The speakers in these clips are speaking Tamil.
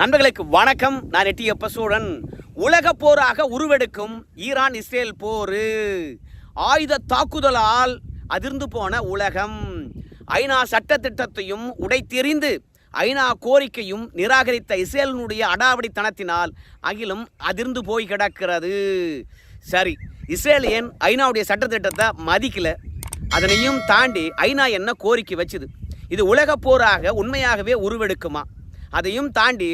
நண்பர்களுக்கு வணக்கம். நான் எட்டி எப்பசூடன் உலக போராக உருவெடுக்கும் ஈரான் இஸ்ரேல் போர். ஆயுத தாக்குதலால் அதிர்ந்து போன உலகம். ஐநா சட்டத்திட்டத்தையும் உடைத்தெறிந்து ஐநா கோரிக்கையும் நிராகரித்த இஸ்ரேலினுடைய அடாவடித்தனத்தினால் அகிலும் அதிர்ந்து போய் கிடக்கிறது. சரி இஸ்ரேல் ஏன் ஐநாவுடைய சட்டத்திட்டத்தை மதிக்கல? அதனையும் தாண்டி ஐநா என்ன கோரிக்கை வச்சுது? இது உலக போராக உண்மையாகவே உருவெடுக்குமா? அதையும் தாண்டி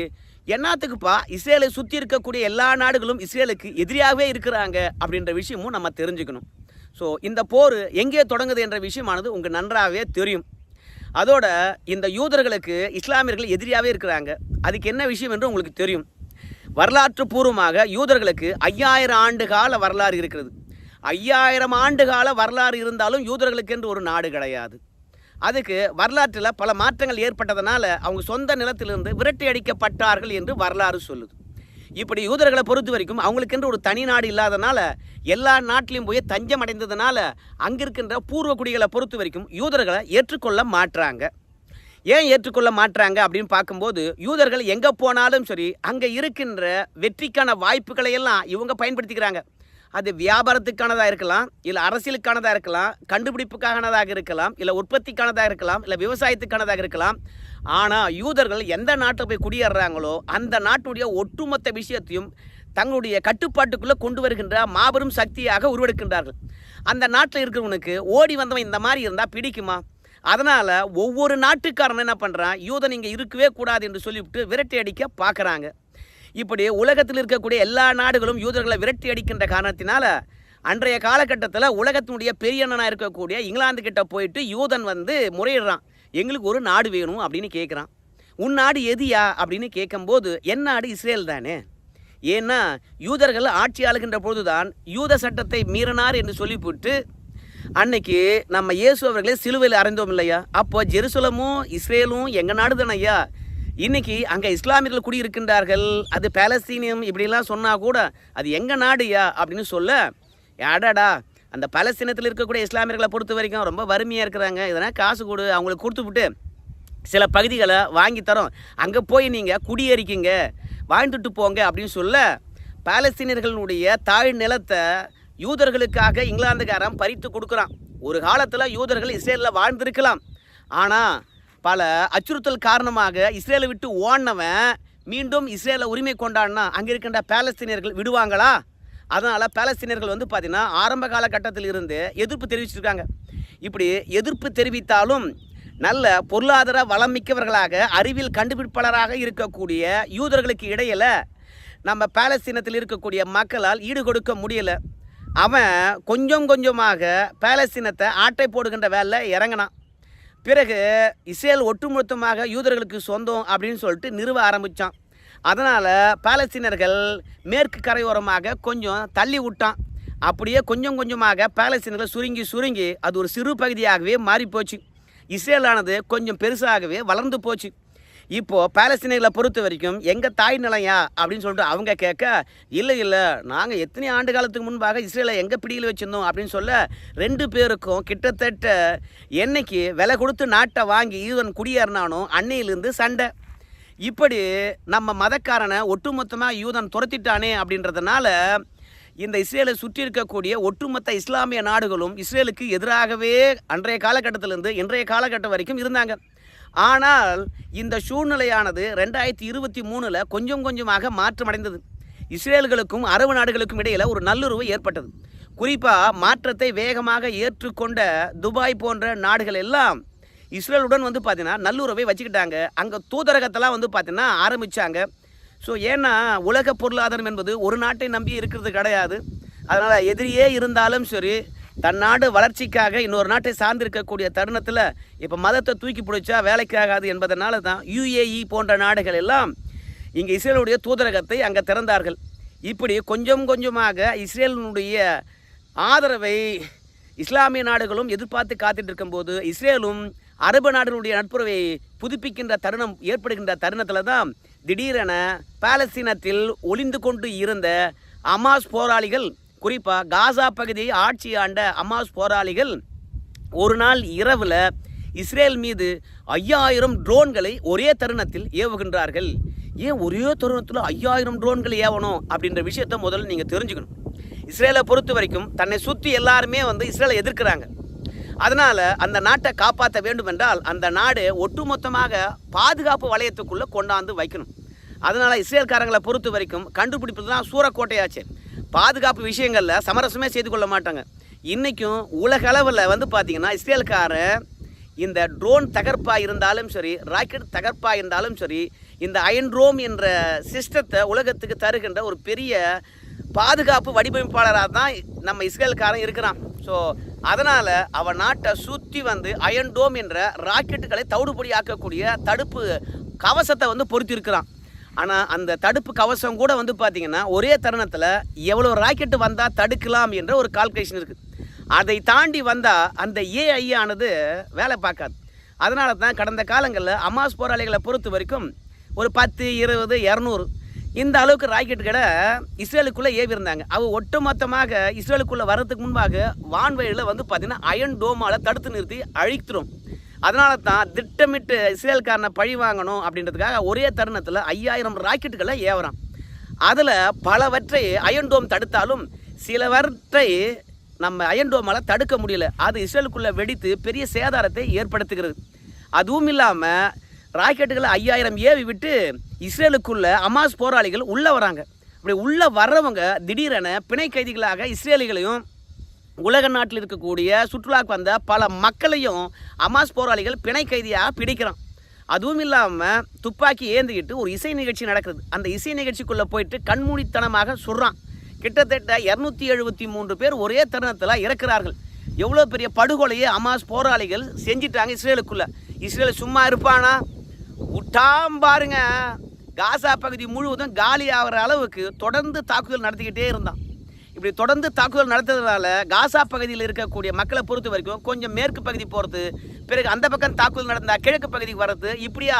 என்னத்துக்குப்பா இஸ்ரேலை சுற்றி இருக்கக்கூடிய எல்லா நாடுகளும் இஸ்ரேலுக்கு எதிரியாகவே இருக்கிறாங்க அப்படின்ற விஷயமும் நம்ம தெரிஞ்சுக்கணும். ஸோ இந்த போர் எங்கே தொடங்குது என்ற விஷயமானது உங்களுக்கு நன்றாகவே தெரியும். அதோட இந்த யூதர்களுக்கு இஸ்லாமியர்கள் எதிரியாகவே இருக்கிறாங்க. அதுக்கு என்ன விஷயம் என்று உங்களுக்கு தெரியும். வரலாற்று பூர்வமாக யூதர்களுக்கு ஐயாயிரம் ஆண்டு கால வரலாறு இருக்கிறது. ஐயாயிரம் ஆண்டு கால வரலாறு இருந்தாலும் யூதர்களுக்கு என்று ஒரு நாடு கிடையாது. அதுக்கு வரலாற்றில் பல மாற்றங்கள் ஏற்பட்டதனால அவங்க சொந்த நிலத்திலிருந்து விரட்டி அடிக்கப்பட்டார்கள் என்று வரலாறு சொல்லுது. இப்படி யூதர்களை பொறுத்த வரைக்கும் அவங்களுக்கென்று ஒரு தனி நாடு இல்லாதனால எல்லா நாட்டிலையும் போய் தஞ்சம் அடைந்ததுனால அங்கே இருக்கின்ற பூர்வ குடிகளை பொறுத்த வரைக்கும் யூதர்களை ஏற்றுக்கொள்ள மாட்றாங்க ஏன் ஏற்றுக்கொள்ள மாற்றாங்க அப்படின்னு பார்க்கும்போது யூதர்கள் எங்கே போனாலும் சரி அங்கே இருக்கின்ற வெற்றிக்கான வாய்ப்புகளை எல்லாம் இவங்க பயன்படுத்திக்கிறாங்க. அது வியாபாரத்துக்கானதாக இருக்கலாம் இல்லை அரசியலுக்கானதாக இருக்கலாம் கண்டுபிடிப்புக்கானதாக இருக்கலாம் இல்லை உற்பத்திக்கானதாக இருக்கலாம் இல்லை விவசாயத்துக்கானதாக இருக்கலாம். ஆனால் யூதர்கள் எந்த நாட்டில் போய் குடியேறுறாங்களோ அந்த நாட்டுடைய ஒட்டுமொத்த விஷயத்தையும் தங்களுடைய கட்டுப்பாட்டுக்குள்ளே கொண்டு வருகின்ற மாபெரும் சக்தியாக உருவெடுக்கின்றார்கள். அந்த நாட்டில் இருக்கிறவனுக்கு ஓடி வந்தவன் இந்த மாதிரி இருந்தால் பிடிக்குமா? அதனால் ஒவ்வொரு நாட்டுக்காரன் என்ன பண்ணுறான் யூதன் இங்கே இருக்கவே கூடாது என்று சொல்லிவிட்டு விரட்டி அடிக்க பார்க்குறாங்க. இப்படி உலகத்தில் இருக்கக்கூடிய எல்லா நாடுகளும் யூதர்களை விரட்டி அடிக்கின்ற காரணத்தினால அன்றைய காலகட்டத்தில் உலகத்தினுடைய பெரிய அண்ணனாக இருக்கக்கூடிய இங்கிலாந்து கிட்ட போயிட்டு யூதன் வந்து முறையிடுறான். எங்களுக்கு ஒரு நாடு வேணும் அப்படின்னு கேட்குறான் உன் நாடு எதியா அப்படின்னு கேட்கும்போது என் நாடு இஸ்ரேல் தானே? ஏன்னா யூதர்கள் ஆட்சி ஆளுகின்ற பொழுதுதான் யூத சட்டத்தை மீறினார் என்று சொல்லிவிட்டு அன்னைக்கு நம்ம இயேசு அவர்களே சிலுவையில் அறைந்தோம் இல்லையா? அப்போ ஜெருசலமும் இஸ்ரேலும் எங்கள் நாடு தானே ஐயா? இன்னைக்கு அங்கே இஸ்லாமியர்கள் குடியிருக்கின்றார்கள். அது பாலஸ்தீனியம் இப்படிலாம் சொன்னால் கூட அது எங்கள் நாடுயா அப்படின்னு சொல்ல அடடா அந்த பலஸ்தீனத்தில் இருக்கக்கூடிய இஸ்லாமியர்களை பொறுத்த வரைக்கும் ரொம்ப வறுமையாக இருக்கிறாங்க. இதனால் காசு கொடு அவங்களுக்கு கொடுத்துவிட்டு சில பகுதிகளை வாங்கி தரோம். அங்கே போய் நீங்கள் குடியேறிக்கிங்க வாழ்ந்துட்டு போங்க அப்படின்னு சொல்ல பாலஸ்தீனியர்களுடைய தாழ் நிலத்தை யூதர்களுக்காக இங்கிலாந்துக்காரன் பறித்து கொடுக்குறான். ஒரு காலத்தில் யூதர்கள் இஸ்ரேலில் வாழ்ந்திருக்கலாம். ஆனால் பல அச்சுறுத்தல் காரணமாக இஸ்ரேலை விட்டு ஓடினவன் மீண்டும் இஸ்ரேலை உரிமை கொண்டாடினா அங்கே இருக்கின்ற பேலஸ்தீனியர்கள் விடுவாங்களா? அதனால் பேலஸ்தீனியர்கள் வந்து பார்த்திங்கன்னா ஆரம்ப காலகட்டத்தில் இருந்து எதிர்ப்பு தெரிவிச்சிருக்காங்க. இப்படி எதிர்ப்பு தெரிவித்தாலும் நல்ல பொருளாதார வளம் மிக்கவர்களாக அறிவியல் கண்டுபிடிப்பாளராக இருக்கக்கூடிய யூதர்களுக்கு இடையில் நம்ம பேலஸ்தீனத்தில் இருக்கக்கூடிய மக்களால் ஈடுகொடுக்க முடியலை. அவன் கொஞ்சம் கொஞ்சமாக பேலஸ்தீனத்தை ஆட்டை போடுகின்ற வேலை இறங்கினான். பிறகு இஸ்ரேல் ஒட்டுமொத்தமாக யூதர்களுக்கு சொந்தம் அப்படின்னு சொல்லிட்டு நிறுவ ஆரம்பித்தான் அதனால் பாலஸ்தீனர்கள் மேற்கு கரையோரமாக கொஞ்சம் தள்ளி விட்டான். அப்படியே கொஞ்சம் கொஞ்சமாக பாலஸ்தீனர்கள் சுருங்கி சுருங்கி அது ஒரு சிறு பகுதியாகவே மாறிப்போச்சு. இஸ்ரேலானது கொஞ்சம் பெருசாகவே வளர்ந்து போச்சு. இப்போது பாலஸ்தீனர்களை பொறுத்த வரைக்கும் எங்கள் தாய் நிலையா? அப்படின்னு சொல்லிட்டு அவங்க கேட்க இல்லை இல்லை நாங்கள் எத்தனை ஆண்டு காலத்துக்கு முன்பாக இஸ்ரேலை எங்கே பிடியில் வச்சுருந்தோம்? அப்படின்னு சொல்ல ரெண்டு பேருக்கும் கிட்டத்தட்ட என்னைக்கு விலை கொடுத்து நாட்டை வாங்கி ஈவன் குடியேறினானோ அன்னையிலிருந்து சண்டை. இப்படி நம்ம மதக்காரனை ஒட்டுமொத்தமாக யூதன் துரத்திட்டானே அப்படின்றதுனால இந்த இஸ்ரேலை சுற்றி இருக்கக்கூடிய ஒட்டுமொத்த இஸ்லாமிய நாடுகளும் இஸ்ரேலுக்கு எதிராகவே அன்றைய காலகட்டத்திலிருந்து இன்றைய காலகட்டம் வரைக்கும் இருந்தாங்க. ஆனால் இந்த சூழ்நிலையானது ரெண்டாயிரத்தி இருபத்தி மூணில் கொஞ்சம் கொஞ்சமாக மாற்றமடைந்தது. இஸ்ரேல்களுக்கும் அரபு நாடுகளுக்கும் இடையில் ஒரு நல்லுறவு ஏற்பட்டது. குறிப்பாக மாற்றத்தை வேகமாக ஏற்றுக்கொண்ட துபாய் போன்ற நாடுகள் எல்லாம் இஸ்ரேலுடன் வந்து பார்த்தீங்கன்னா நல்லுறவை வச்சுக்கிட்டாங்க. அங்கே தூதரகத்தெல்லாம் வந்து பார்த்தீங்கன்னா ஆரம்பித்தாங்க ஸோ ஏன்னா உலக பொருளாதாரம் என்பது ஒரு நாட்டை நம்பி இருக்கிறது கிடையாது. அதனால் எதிரியே இருந்தாலும் சரி தன் நாடு வளர்ச்சிக்காக இன்னொரு நாட்டை சார்ந்திருக்கக்கூடிய தருணத்தில் இப்போ மதத்தை தூக்கி பிடிச்சா வேலைக்காகாது என்பதனால தான் யுஏஇ போன்ற நாடுகள் எல்லாம் இங்கே இஸ்ரேலுடைய தூதரகத்தை அங்கே திறந்தார்கள். இப்படி கொஞ்சம் கொஞ்சமாக இஸ்ரேலினுடைய ஆதரவை இஸ்லாமிய நாடுகளும் எதிர்பார்த்து காத்துட்டு இருக்கும்போது இஸ்ரேலும் அரபு நாடுகளுடைய நட்புறவை புதுப்பிக்கின்ற தருணம் ஏற்படுகின்ற தருணத்தில் தான் திடீரென பாலஸ்தீனத்தில் ஒளிந்து கொண்டு இருந்த அமாஸ் போராளிகள் குறிப்பாக காசா பகுதியை ஆட்சி ஆண்ட அமாஸ் போராளிகள் ஒரு நாள் இரவில் இஸ்ரேல் மீது ஐயாயிரம் ட்ரோன்களை ஒரே தருணத்தில் ஏவுகின்றார்கள். ஏன் ஒரே தருணத்தில் ஐயாயிரம் ட்ரோன்கள் ஏவணும் அப்படின்ற விஷயத்தை முதல்ல நீங்கள் தெரிஞ்சுக்கணும். இஸ்ரேலை பொறுத்த வரைக்கும் தன்னை சுற்றி எல்லாருமே வந்து இஸ்ரேலை எதிர்க்கிறாங்க. அதனால் அந்த நாட்டை காப்பாற்ற வேண்டுமென்றால் அந்த நாடு ஒட்டுமொத்தமாக பாதுகாப்பு வளையத்துக்குள்ளே கொண்டாந்து வைக்கணும். அதனால் இஸ்ரேல்காரங்களை பொறுத்த வரைக்கும் கண்டுபிடிப்பது தான் சூறக்கோட்டையாச்சு. பாதுகாப்பு விஷயங்களில் சமரசமே செய்து கொள்ள மாட்டாங்க. இன்றைக்கும் உலக அளவில் வந்து பார்த்திங்கன்னா இஸ்ரேல்காரன் இந்த ட்ரோன் தகர்ப்பாக இருந்தாலும் சரி ராக்கெட் தகர்ப்பாக இருந்தாலும் சரி இந்த அயன்ட்ரோம் என்ற சிஸ்டத்தை உலகத்துக்கு தருகின்ற ஒரு பெரிய பாதுகாப்பு வடிவமைப்பாளராக தான் நம்ம இஸ்ரேல்காரன் இருக்கிறான். ஸோ அதனால் அவன் நாட்டை சுற்றி வந்து அயன்டோம் என்ற ராக்கெட்டுகளை தவிடுபொடி ஆக்கக்கூடிய தடுப்பு கவசத்தை வந்து பொருத்தியிருக்கிறான் ஆனால் அந்த தடுப்பு கவசம் கூட வந்து பார்த்திங்கன்னா ஒரே தருணத்தில் எவ்வளோ ராக்கெட்டு வந்தால் தடுக்கலாம் என்ற ஒரு கால்குலேஷன் இருக்குது அதை தாண்டி வந்தால் அந்த ஏஐ ஆனது வேலை பார்க்காது. அதனால தான் கடந்த காலங்களில் அமாஸ் போராளிகளை பொறுத்த வரைக்கும் ஒரு பத்து இருபது இரநூறு இந்த அளவுக்கு ராக்கெட்டுகளை இஸ்ரேலுக்குள்ளே ஏவி இருந்தாங்க அவ ஒட்டுமொத்தமாக இஸ்ரேலுக்குள்ளே வர்றதுக்கு முன்பாக வான்வழியில் வந்து பார்த்திங்கன்னா அயன் டோமால் தடுத்து நிறுத்தி அழித்துரும். அதனால தான் திட்டமிட்டு இஸ்ரேல்காரனை பழி வாங்கணும் அப்படின்றதுக்காக ஒரே தருணத்தில் ஐயாயிரம் ராக்கெட்டுகளை ஏவுறான். அதில் பலவற்றை அயன் டோம் தடுத்தாலும் சிலவற்றை நம்ம அயன் டோமால் தடுக்க முடியல. அது இஸ்ரேலுக்குள்ளே வெடித்து பெரிய சேதாரத்தை ஏற்படுத்துகிறது. அதுவும் இல்லாமல் ராக்கெட்டுகளை ஐயாயிரம் ஏவி விட்டு இஸ்ரேலுக்குள்ள அமாஸ் போராளிகள் உள்ளே வராங்க. அப்படி உள்ளே வர்றவங்க திடீரென பிணை கைதிகளாக இஸ்ரேலிகளையும் உலக நாட்டில் இருக்கக்கூடிய சுற்றுலாக்கு வந்த பல மக்களையும் அமாஸ் போராளிகள் பிணை கைதியாக பிடிக்கிறான். அதுவும் இல்லாமல் துப்பாக்கி ஏந்திக்கிட்டு ஒரு இசை நிகழ்ச்சி நடக்கிறது. அந்த இசை நிகழ்ச்சிக்குள்ளே போயிட்டு கண்மூடித்தனமாக சுடுறான். கிட்டத்தட்ட இரநூத்தி எழுபத்தி மூன்று பேர் ஒரே தருணத்தில் இறக்கிறார்கள். எவ்வளோ பெரிய படுகொலையை அமாஸ் போராளிகள் செஞ்சிட்டாங்க இஸ்ரேலுக்குள்ளே. இஸ்ரேல் சும்மா இருப்பானா? விட்டாம் பாருங்க. காசா பகுதி முழுவதும் காலி ஆகிற அளவுக்கு தொடர்ந்து தாக்குதல் நடத்திக்கிட்டே இருந்தான். இப்படி தொடர்ந்து தாக்குதல் நடத்துறதுனால காசா பகுதியில் இருக்கக்கூடிய மக்களை பொறுத்த வரைக்கும் கொஞ்சம் மேற்கு பகுதி போகிறது பிறகு அந்த பக்கம் தாக்குதல் நடந்தால் கிழக்கு பகுதிக்கு வர்றது இப்படியா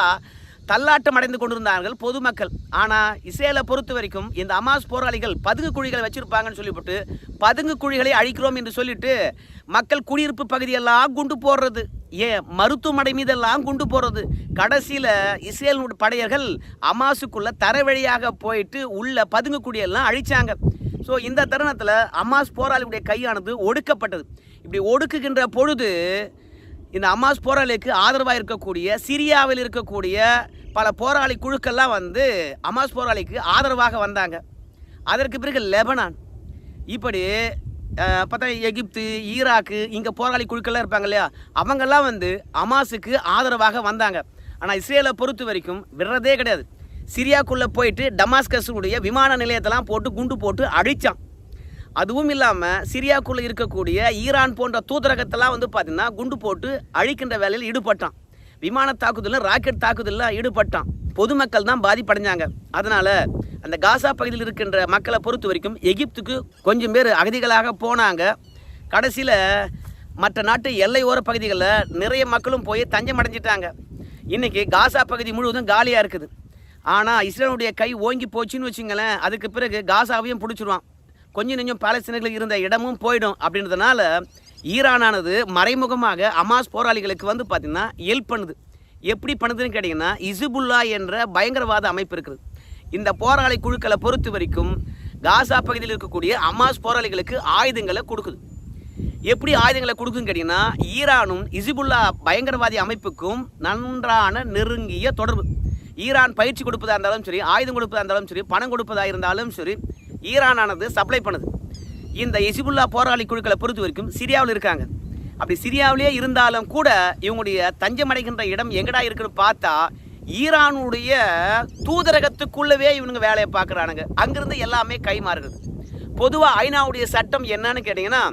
தள்ளாட்டம் அடைந்து கொண்டிருந்தார்கள் பொதுமக்கள். ஆனால் இஸ்ரேலை பொறுத்த வரைக்கும் இந்த அமாஸ் போராளிகள் பதுங்கு குழிகளை வச்சிருப்பாங்கன்னு சொல்லிவிட்டு பதுங்கு குழிகளை அழிக்கிறோம் என்று சொல்லிட்டு மக்கள் குடியிருப்பு பகுதியெல்லாம் குண்டு போடுறது. ஏன்? மருத்துவமனை மீதெல்லாம் குண்டு போடுறது. கடைசியில் இஸ்ரேல் படையர்கள் அமாசுக்குள்ளே தர வழியாக போயிட்டு உள்ள பதுங்கு குடியெல்லாம் அழிச்சாங்க. ஸோ இந்த தருணத்தில் அம்மாஸ் போராளியுடைய கையானது ஒடுக்கப்பட்டது. இப்படி ஒடுக்குகின்ற பொழுது இந்த அம்மாஸ் போராளிக்கு ஆதரவாக இருக்கக்கூடிய சிரியாவில் இருக்கக்கூடிய பல போராளி குழுக்கள்லாம் வந்து அமாஸ் போராளிக்கு ஆதரவாக வந்தாங்க. அதற்கு பிறகு லெபனான். இப்படி பார்த்தா எகிப்து ஈராக்கு இங்கே போராளி குழுக்கள்லாம் இருப்பாங்க இல்லையா? அவங்கெல்லாம் வந்து அமாஸுக்கு ஆதரவாக வந்தாங்க. ஆனால் இஸ்ரேலை பொறுத்த வரைக்கும் விடுறதே கிடையாது. சிரியாக்குள்ளே போயிட்டு டமாஸ்கஸுடைய விமான நிலையத்தெல்லாம் போட்டு குண்டு போட்டு அழிச்சான். அதுவும் இல்லாமல் சிரியாக்குள்ளே இருக்கக்கூடிய ஈரான் போன்ற தூதரகத்தெல்லாம் வந்து பார்த்திங்கன்னா குண்டு போட்டு அழிக்கின்ற வேலையில் ஈடுபட்டான். விமான தாக்குதலில் ராக்கெட் தாக்குதலில் ஈடுபட்டான். பொதுமக்கள் தான் பாதிப்படைஞ்சாங்க. அதனால் அந்த காசா பகுதியில் இருக்கின்ற மக்களை பொறுத்த வரைக்கும் எகிப்துக்கு கொஞ்சம் பேர் அகதிகளாக போனாங்க. கடைசியில் மற்ற நாட்டு எல்லையோர பகுதிகளில் நிறைய மக்களும் போய் தஞ்சம் அடைஞ்சிட்டாங்க இன்றைக்கி காசா பகுதி முழுவதும் காலியாக இருக்குது. ஆனால் இஸ்ரேலுடைய கை ஓங்கி போச்சுன்னு வச்சுங்களேன் அதுக்கு பிறகு காசாவையும் பிடிச்சிருவான். கொஞ்சம் நெஞ்சம் பாலஸ்தீனர்கள் இருந்த இடமும் போயிடும் அப்படின்றதுனால ஈரானானது மறைமுகமாக அமாஸ் போராளிகளுக்கு வந்து பார்த்திங்கன்னா ஹெல்ப் பண்ணுது. எப்படி பண்ணுதுன்னு கேட்டிங்கன்னா இசுபுல்லா என்ற பயங்கரவாத அமைப்பு இருக்குது. இந்த போராளி குழுக்களை பொறுத்த வரைக்கும் காசா பகுதியில் இருக்கக்கூடிய அமாஸ் போராளிகளுக்கு ஆயுதங்களை கொடுக்குது. எப்படி ஆயுதங்களை கொடுக்குன்னு கேட்டிங்கன்னா ஈரானும் இசிபுல்லா பயங்கரவாதி அமைப்புக்கும் நன்றான நெருங்கிய தொடர்பு. ஈரான் பயிற்சி கொடுப்பதாக இருந்தாலும் சரி ஆயுதம் கொடுப்பதாக இருந்தாலும் சரி பணம் கொடுப்பதாக இருந்தாலும் சரி ஈரானானது சப்ளை பண்ணுது. இந்த இசிபுல்லா போராளி குழுக்களை பொறுத்த வரைக்கும் சிரியாவில் இருக்காங்க. அப்படி சிரியாவிலே இருந்தாலும் கூட இவங்களுடைய தஞ்சமடைகின்ற இடம் எங்கடா இருக்குன்னு பார்த்தா ஈரானுடைய தூதரகத்துக்குள்ளவே இவனுங்க வேலையை பார்க்குறானுங்க. அங்கேருந்து எல்லாமே கைமாறுகிறது பொதுவாக ஐநாவுடைய சட்டம் என்னன்னு கேட்டிங்கன்னா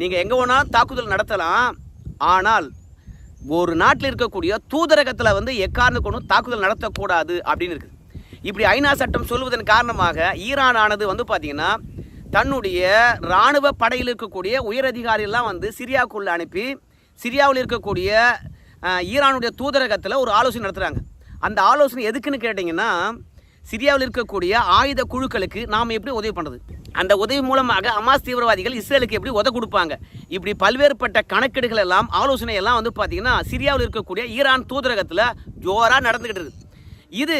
நீங்கள் எங்கே வேணாலும் தாக்குதல் நடத்தலாம் ஆனால் ஒரு நாட்டில் இருக்கக்கூடிய தூதரகத்தில் வந்து எக்காரணம் கொண்டும் தாக்குதல் நடத்தக்கூடாது அப்படின்னு இருக்குது இப்படி ஐநா சட்டம் சொல்வதன் காரணமாக ஈரான் ஆனது வந்து பார்த்திங்கன்னா தன்னுடைய இராணுவ படையில் இருக்கக்கூடிய உயரதிகாரியெல்லாம் வந்து சிரியாவுக்குள்ளே அனுப்பி சிரியாவில் இருக்கக்கூடிய ஈரானுடைய தூதரகத்தில் ஒரு ஆலோசனை நடத்துகிறாங்க அந்த ஆலோசனை எதுக்குன்னு கேட்டிங்கன்னா சிரியாவில் இருக்கக்கூடிய ஆயுத குழுக்களுக்கு நாம் எப்படி உதவி பண்ணுறது அந்த உதவி மூலமாக அமாஸ் தீவிரவாதிகள் இஸ்ரேலுக்கு எப்படி உதவி கொடுப்பாங்க? இப்படி பல்வேறுபட்ட கணக்கெடுகள் எல்லாம் ஆலோசனை எல்லாம் வந்து பார்த்திங்கன்னா சிரியாவில் இருக்கக்கூடிய ஈரான் தூதரகத்தில் ஜோராக நடந்துக்கிட்டு இருக்குது இது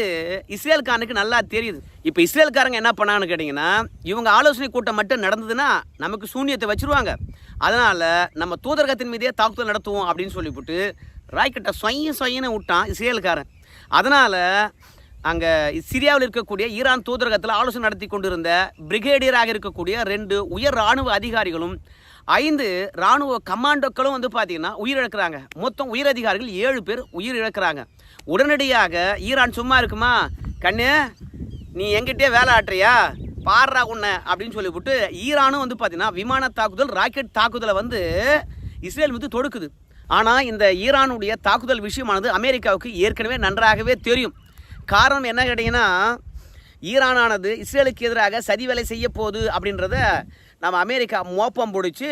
இஸ்ரேல்காரனுக்கு நல்லா தெரியுது. இப்போ இஸ்ரேல்காரங்க என்ன பண்ணாங்கன்னு கேட்டிங்கன்னா இவங்க ஆலோசனை கூட்டம் மட்டும் நடந்ததுன்னா நமக்கு சூன்யத்தை வச்சிருவாங்க. அதனால் நம்ம தூதரகத்தின் மீதே தாக்குதல் நடத்துவோம் அப்படின்னு சொல்லிவிட்டு ராய்க்கட்டை சொய்ய சொய்யன்னு விட்டான் இஸ்ரேல்காரன். அதனால் அங்கே சிரியாவில் இருக்கக்கூடிய ஈரான் தூதரகத்தில் ஆலோசனை நடத்தி கொண்டிருந்த பிரிகேடியராக இருக்கக்கூடிய ரெண்டு உயர் இராணுவ அதிகாரிகளும் ஐந்து இராணுவ கமாண்டோக்களும் வந்து பார்த்தீங்கன்னா உயிரிழக்கிறாங்க. மொத்தம் உயர் அதிகாரிகள் ஏழு பேர் உயிர் இழக்கிறாங்க உடனடியாக ஈரான் சும்மா இருக்குமா? கண்ணு நீ எங்கிட்டே வேலை ஆட்டுறியா? பாடுறா உன்னை அப்படின்னு சொல்லிவிட்டு ஈரானும் வந்து பார்த்தீங்கன்னா விமான தாக்குதல் ராக்கெட் தாக்குதலை வந்து இஸ்ரேல் மீது தொடுக்குது. ஆனால் இந்த ஈரானுடைய தாக்குதல் விஷயமானது அமெரிக்காவுக்கு ஏற்கனவே நன்றாகவே தெரியும். காரணம் என்ன கேட்டிங்கன்னா ஈரானானது இஸ்ரேலுக்கு எதிராக சதி வேலை செய்ய போகுது அப்படின்றத நம்ம அமெரிக்கா மோப்பம் பிடிச்சி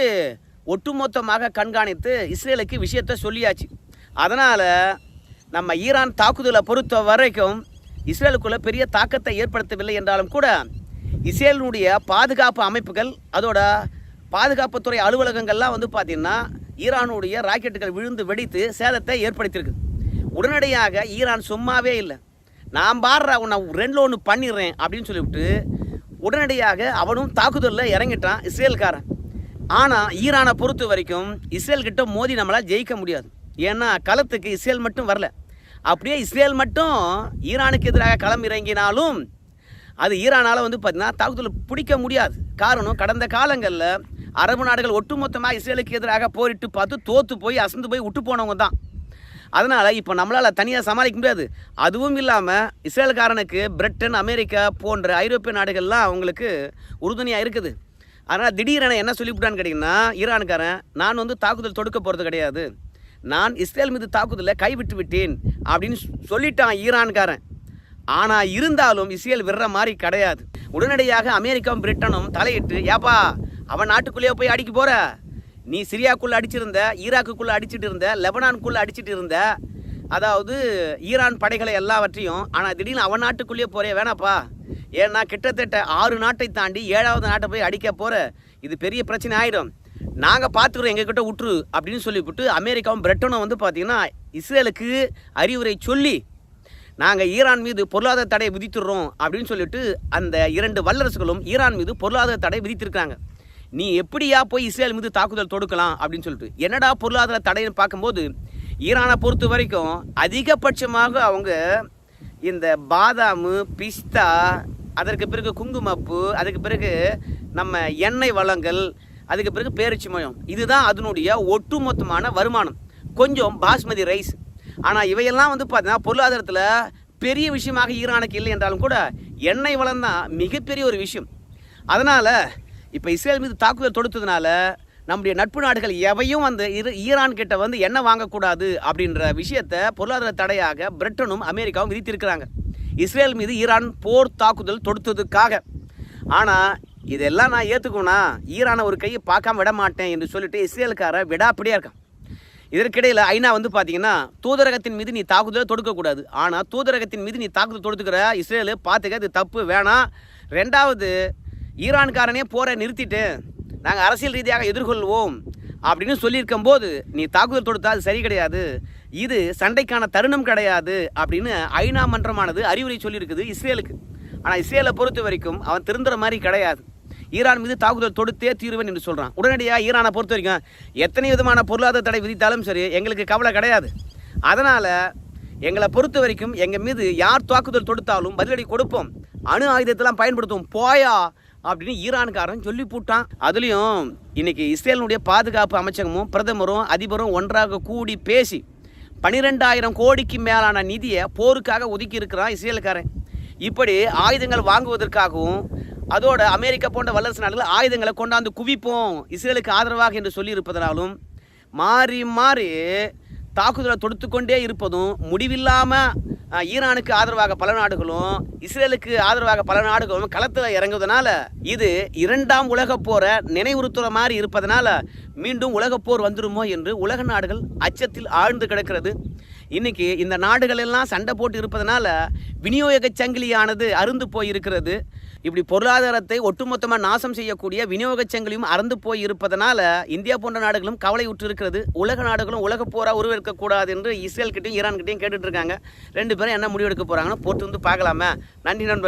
ஒட்டுமொத்தமாக கண்காணித்து இஸ்ரேலுக்கு விஷயத்தை சொல்லியாச்சு. அதனால் நம்ம ஈரான் தாக்குதலை பொறுத்த வரைக்கும் இஸ்ரேலுக்குள்ளே பெரிய தாக்கத்தை ஏற்படுத்தவில்லை என்றாலும் கூட இஸ்ரேலினுடைய பாதுகாப்பு அமைப்புகள் அதோட பாதுகாப்புத்துறை அலுவலகங்கள்லாம் வந்து பார்த்திங்கன்னா ஈரானுடைய ராக்கெட்டுகள் விழுந்து வெடித்து சேதத்தை ஏற்படுத்தியிருக்கு. உடனடியாக ஈரான் சும்மாவே இல்லை. நான் பாடுற உன்னை ரெண்டில் ஒன்று பண்ணிடுறேன் அப்படின்னு சொல்லிவிட்டு உடனடியாக அவனும் தாக்குதலில் இறங்கிட்டான் இஸ்ரேல்காரன். ஆனால் ஈரானை பொறுத்த வரைக்கும் இஸ்ரேல்கிட்ட மோதி நம்மளால் ஜெயிக்க முடியாது. ஏன்னா களத்துக்கு இஸ்ரேல் மட்டும் வரல. அப்படியே இஸ்ரேல் மட்டும் ஈரானுக்கு எதிராக களம் இறங்கினாலும் அது ஈரானால் வந்து பார்த்திங்கன்னா தாக்குதல் பிடிக்க முடியாது. காரணம் கடந்த காலங்களில் அரபு நாடுகள் ஒட்டுமொத்தமாக இஸ்ரேலுக்கு எதிராக போரிட்டு பார்த்து தோற்று போய் அசந்து போய் விட்டு போனவங்க தான் அதனால் இப்போ நம்மளால் தனியாக சமாளிக்க முடியாது. அதுவும் இல்லாமல் இஸ்ரேல்காரனுக்கு பிரிட்டன் அமெரிக்கா போன்ற ஐரோப்பிய நாடுகள்லாம் அவங்களுக்கு உறுதுணையாக இருக்குது. அதனால் திடீரென என்ன சொல்லிவிட்டான்னு கேட்டிங்கன்னா ஈரானுக்காரன் நான் வந்து தாக்குதல் தொடுக்க போகிறது கிடையாது. நான் இஸ்ரேல் மீது தாக்குதலை கைவிட்டு விட்டேன். அப்படின்னு சொல்லிட்டான் ஈரான்காரன். ஆனால் இருந்தாலும் இஸ்ரேல் விடுற மாதிரி கிடையாது. உடனடியாக அமெரிக்காவும் பிரிட்டனும் தலையிட்டு ஏப்பா அவன் நாட்டுக்குள்ளேயே போய் அடிக்க போகிற நீ சிரியாக்குள்ளே அடிச்சிருந்த ஈராக்குக்குள்ளே அடிச்சிட்டு இருந்த லெபனானுக்குள்ளே அடிச்சிட்டு இருந்த அதாவது ஈரான் படைகளை எல்லாவற்றையும் ஆனால் திடீர்னு அவன் நாட்டுக்குள்ளேயே போறே வேணாப்பா. ஏன்னா கிட்டத்தட்ட ஆறு நாட்டை தாண்டி ஏழாவது நாட்டை போய் அடிக்க போகிற இது பெரிய பிரச்சனை ஆயிடும். நாங்கள் பார்த்துக்குறோம் எங்ககிட்ட விட்டுரு அப்படின்னு சொல்லிவிட்டு அமெரிக்காவும் பிரிட்டனும் வந்து பார்த்தீங்கன்னா இஸ்ரேலுக்கு அறிவுரை சொல்லி நாங்கள் ஈரான் மீது பொருளாதார தடை விதித்துடுறோம் அப்படின்னு சொல்லிட்டு அந்த இரண்டு வல்லரசுகளும் ஈரான் மீது பொருளாதார தடை விதித்திருக்காங்க நீ எப்படியா போய் இஸ்ரேல் மீது தாக்குதல் தொடுக்கலாம் அப்படின்னு சொல்லிட்டு. என்னடா பொருளாதார தடைன்னு பார்க்கும்போது ஈரானை பொறுத்த வரைக்கும் அதிகபட்சமாக அவங்க இந்த பாதாமு பிஸ்தா அதற்கு பிறகு குங்குமப்பு அதுக்கு பிறகு நம்ம எண்ணெய் வளங்கள் அதுக்கு பிறகு பேரிச்சி மயம். இதுதான் அதனுடைய ஒட்டுமொத்தமான வருமானம். கொஞ்சம் பாஸ்மதி ரைஸ். ஆனால் இவையெல்லாம் வந்து பார்த்தீங்கன்னா பொருளாதாரத்தில் பெரிய விஷயமாக ஈரானுக்கு இல்லை என்றாலும் கூட எண்ணெய் வளம் தான் மிகப்பெரிய ஒரு விஷயம். அதனால் இப்போ இஸ்ரேல் மீது தாக்குதல் தொடுத்ததுனால நம்முடைய நட்பு நாடுகள் எவையும் அந்த இரு ஈரான் கிட்ட வந்து எண்ணெய் வாங்கக்கூடாது அப்படின்ற விஷயத்தை பொருளாதார தடையாக பிரிட்டனும் அமெரிக்காவும் விதித்திருக்கிறாங்க. இஸ்ரேல் மீது ஈரான் போர் தாக்குதல் தொடுத்ததுக்காக. ஆனால் இதெல்லாம் நான் ஏற்றுக்கோனா ஈரானை ஒரு கையை பார்க்காம விட மாட்டேன் என்று சொல்லிட்டு இஸ்ரேலுக்கார விடாப்படியாக இருக்கான். இதற்கிடையில் ஐநா வந்து பார்த்தீங்கன்னா தூதரகத்தின் மீது நீ தாக்குதல் தொடுக்கக்கூடாது. ஆனால் தூதரகத்தின் மீது நீ தாக்குதல் தொடுத்துக்கிற இஸ்ரேலு பார்த்துக்க இது தப்பு வேணாம். ரெண்டாவது ஈரான்காரனே போரை நிறுத்திட்டு நாங்கள் அரசியல் ரீதியாக எதிர்கொள்வோம் அப்படின்னு சொல்லியிருக்கும் போது நீ தாக்குதல் தொடுத்தால் சரி கிடையாது. இது சண்டைக்கான தருணம் கிடையாது அப்படின்னு ஐநா மன்றமானது அறிவுரை சொல்லியிருக்குது இஸ்ரேலுக்கு. ஆனால் இஸ்ரேலை பொறுத்த வரைக்கும் அவன் திருந்துற மாதிரி கிடையாது. ஈரான் மீது தாக்குதல் தொடுத்தே தீர்வேன் என்று சொல்கிறான் உடனடியாக ஈரானை பொறுத்த வரைக்கும் எத்தனை விதமான பொருளாதார தடை விதித்தாலும் சரி எங்களுக்கு கவலை கிடையாது. அதனால் எங்களை பொறுத்த வரைக்கும் எங்கள் மீது யார் தாக்குதல் தொடுத்தாலும் பதிலடி கொடுப்போம். அணு ஆயுதத்தெல்லாம் பயன்படுத்துவோம். போயா அப்படின்னு ஈரான்காரன் சொல்லி போட்டான். அதுலேயும் இன்னைக்கு இஸ்ரேலினுடைய பாதுகாப்பு அமைச்சகமும் பிரதமரும் அதிபரும் ஒன்றாக கூடி பேசி பனிரெண்டாயிரம் கோடிக்கு மேலான நிதியை போருக்காக ஒதுக்கி இருக்கிறான் இஸ்ரேலுக்காரன். இப்படி ஆயுதங்கள் வாங்குவதற்காகவும் அதோட அமெரிக்கா போன்ற வல்லரசு நாடுகள் ஆயுதங்களை கொண்டாந்து குவிப்போம் இஸ்ரேலுக்கு ஆதரவாக என்று சொல்லியிருப்பதனாலும் மாறி மாறி தாக்குதலை தொடுத்து கொண்டே இருப்பதும் முடிவில்லாமல் ஈரானுக்கு ஆதரவாக பல நாடுகளும் இஸ்ரேலுக்கு ஆதரவாக பல நாடுகளும் களத்தில் இறங்குவதனால இது இரண்டாம் உலகப் போரை நினைவுறுத்துற மாதிரி இருப்பதனால மீண்டும் உலகப்போர் போர் என்று உலக நாடுகள் அச்சத்தில் ஆழ்ந்து கிடக்கிறது. இன்னைக்கு இந்த நாடுகள் எல்லாம் சண்டை போட்டு இருப்பதனால விநியோக சங்கிலியானது அருந்து போயிருக்கிறது. இப்படி பொருளாதாரத்தை ஒட்டுமொத்தமாக நாசம் செய்யக்கூடிய விநியோக சங்கிலியும் அறந்து போய் இருப்பதனால இந்தியா போன்ற நாடுகளும் கவலை உற்று இருக்கிறது உலக நாடுகளும் உலக போரா உருவெடுக்கக்கூடாது என்று இஸ்ரேல் கிட்டையும் ஈரான் கிட்டையும் கேட்டுட்டு இருக்காங்க. ரெண்டு பேரும் என்ன முடிவெடுக்க போறாங்கன்னு போட்டு வந்து பார்க்கலாமா. நன்றி நண்பர்